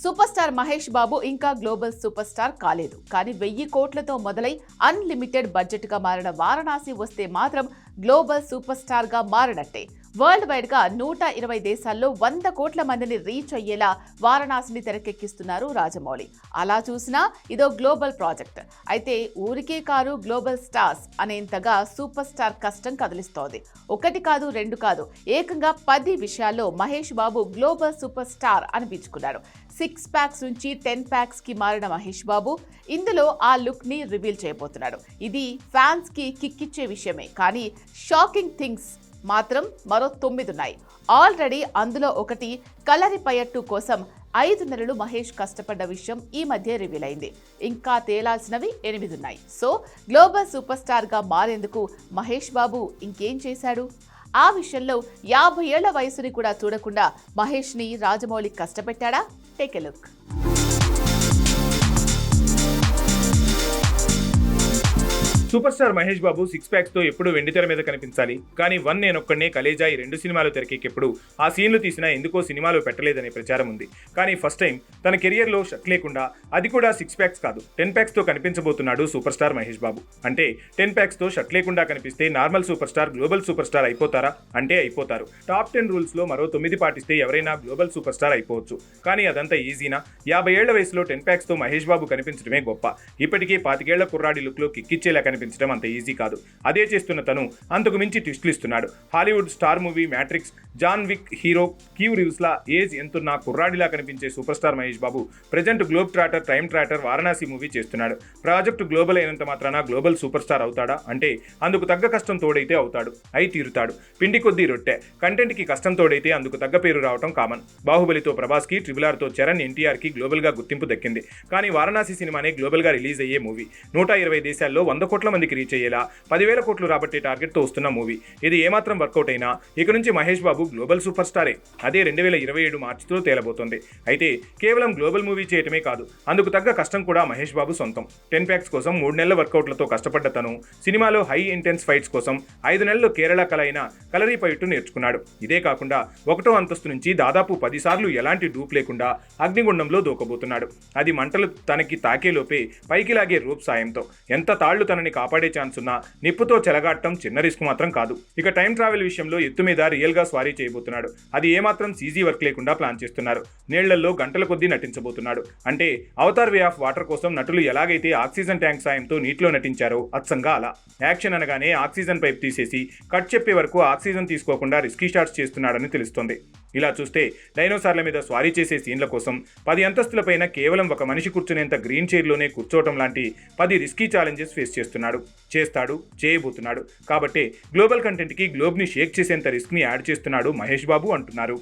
Super star Mahesh బాబు ఇంకా global super star కాలేదు. కానీ వెయ్యి కోట్లతో మొదలై అన్లిమిటెడ్ బడ్జెట్గా మారిన వారణాసి వస్తే మాత్రం గ్లోబల్ సూపర్ స్టార్గా మారినట్టే. వరల్డ్ వైడ్గా నూట ఇరవై దేశాల్లో వంద కోట్ల మందిని రీచ్ అయ్యేలా వారణాసిని తెరకెక్కిస్తున్నారు రాజమౌళి. అలా చూసినా ఇదో గ్లోబల్ ప్రాజెక్ట్. అయితే ఊరికే కారు గ్లోబల్ స్టార్స్ అనేంతగా సూపర్ స్టార్ కష్టం కదిలిస్తోంది. ఒకటి కాదు రెండు కాదు ఏకంగా పది విషయాల్లో Mahesh Babu global super star అనిపించుకున్నారు six packs నుంచి టెన్ ప్యాక్స్కి మారిన మహేష్ బాబు ఇందులో ఆ లుక్ని రివీల్ చేయబోతున్నాడు. ఇది ఫ్యాన్స్కి కిక్కిచ్చే విషయమే. కానీ షాకింగ్ థింగ్స్ మాత్రం మరో తొమ్మిది ఉన్నాయి ఆల్రెడీ అందులో ఒకటి కలరి పయట్టు కోసం ఐదు నెలలు మహేష్ కష్టపడ్డ విషయం ఈ మధ్య రివీల్ అయింది. ఇంకా తేలాల్సినవి ఎనిమిది ఉన్నాయి సో గ్లోబల్ సూపర్ స్టార్గా మారేందుకు మహేష్ బాబు ఇంకేం చేశాడు? ఆ విషయంలో యాభై ఏళ్ళ వయసుని కూడా చూడకుండా మహేష్ని Rajamouli కష్టపెట్టాడా? Take a look super star Mahesh Babu six ప్యాక్స్తో ఎప్పుడు వెండితెర మీద కనిపించాలి. కానీ వన్ నేనొక్కడే కలేజా ఈ రెండు సినిమాలు తెరకెక్కెప్పుడు ఆ సీన్లు తీసినా ఎందుకో సినిమాలో పెట్టలేదనే ప్రచారం ఉంది. కానీ ఫస్ట్ టైం తన కెరియర్లో షట్ లేకుండా అది కూడా సిక్స్ ప్యాక్స్ కాదు. టెన్ ప్యాక్స్తో కనిపించబోతున్నాడు సూపర్ స్టార్ మహేష్ బాబు. అంటే టెన్ ప్యాక్స్తో షట్ లేకుండా కనిపిస్తే normal super star global super star అయిపోతారా? అంటే అయిపోతారు. టాప్ టెన్ రూల్స్లో మరో తొమ్మిది పాటిస్తే ఎవరైనా గ్లోబల్ సూపర్ స్టార్ అయిపోవచ్చు. కానీ అదంతా ఈజీనా? యాభై ఏళ్ళ వయసులో టెన్ ప్యాక్స్తో మహేష్ బాబు కనిపించడమే గొప్ప. ఇప్పటికీ పాతికేళ్ళ కుర్రాడి లుక్లో కిక్కిచ్చేలా కనిపించడం అంత ఈజీ కాదు. అదే చేస్తున్న తను అంతకు మించి ట్విస్టులు ఇస్తున్నాడు Hollywood star movie Matrix John Wick hero Keanu Reeves లా ఏజ్ ఎంతున్న కుర్రాడిలా కనిపించే super star Mahesh Babu present globe trotter time trotter Varanasi movie చేస్తున్నాడు. ప్రాజెక్టు గ్లోబల్ అయినంత మాత్రాన గ్లోబల్ సూపర్ స్టార్ అవుతాడా? అంటే అందుకు తగ్గ కష్టం తోడైతే అవుతాడు అయి తీరుతాడు. పిండి కొద్దీ రొట్టె. కంటెంట్కి కష్టం తోడైతే అందుకు తగ్గ పేరు రావటం కామన్. బాహుబలితో ప్రభాస్కి ట్రిబుల్తో చరణ్ ఎన్టీఆర్కి గ్లోబల్గా గుర్తింపు దక్కింది. కానీ వారణాసి సినిమానే గ్లోబల్గా రిలీజ్ అయ్యే మూవీ. నూట ఇరవై దేశాల్లో వంద కోట్ల మందికి రీచ్ అయ్యేలా పదివేల కోట్లు రాబట్టే టార్గెట్తో వస్తున్న మూవీ. ఇది ఏమాత్రం వర్కౌట్ అయినా ఇక నుంచి మహేష్ బాబు గ్లోబల్ సూపర్ స్టారే అదే రెండు వేల ఇరవై ఏడు మార్చితో తేలబోతోంది. అయితే కేవలం గ్లోబల్ మూవీ చేయటమే కాదు అందుకు తగ్గ కష్టం కూడా మహేష్ బాబు సొంతం. టెన్ ప్యాక్స్ కోసం మూడు నెలల వర్కౌట్లతో కష్టపడ్డ తను సినిమాలో హై ఇంటెన్స్ ఫైట్స్ కోసం ఐదు నెలలు కేరళ కళ అయిన కలరీ పైట్టు నేర్చుకున్నాడు. ఇదే కాకుండా ఒకటో అంతస్తు నుంచి దాదాపు పదిసార్లు ఎలాంటి డూప్ లేకుండా అగ్నిగుండంలో దూకబోతున్నాడు. అది మంటలు తనకి తాకేలోపే పైకి లాగే రూప్ సాయంతో. ఎంత తాళ్ళు తనని కాపాడే ఛాన్స్ ఉన్నా నిప్పుతో చెలగాటం చిన్న రిస్క్ మాత్రం కాదు. ఇక టైం ట్రావెల్ విషయంలో ఎత్తు మీద రియల్గా స్వారీ చేయబోతున్నాడు. అది ఏమాత్రం సీజీ వర్క్ లేకుండా ప్లాన్ చేస్తున్నారు. నీళ్ళలో గంటల కొద్దీ నటించబోతున్నాడు. అంటే అవతార్ వే ఆఫ్ వాటర్ కోసం నటులు ఎలాగైతే ఆక్సిజన్ ట్యాంక్ సాయంతో నీటిలో నటించారో అచ్చంగా అలా. యాక్షన్ అనగానే ఆక్సిజన్ పైప్ తీసేసి కట్ చెప్పే వరకు ఆక్సిజన్ తీసుకోకుండా రిస్కీ షాట్స్ చేస్తున్నాడని తెలుస్తోంది. ఇలా చూస్తే డైనోసార్ల మీద స్వారీ చేసే సీన్ల కోసం పది అంతస్తులపైన కేవలం ఒక మనిషి కూర్చునేంత గ్రీన్ చైర్లోనే కూర్చోవటం లాంటి పది రిస్కీ ఛాలెంజెస్ ఫేస్ చేస్తున్నాడు. చేస్తాడు చేయబోతున్నాడు. కాబట్టి గ్లోబల్ కంటెంట్కి గ్లోబ్ని షేక్ చేసేంత రిస్క్ని యాడ్ చేస్తున్నాడు మహేష్ బాబు అంటున్నారు.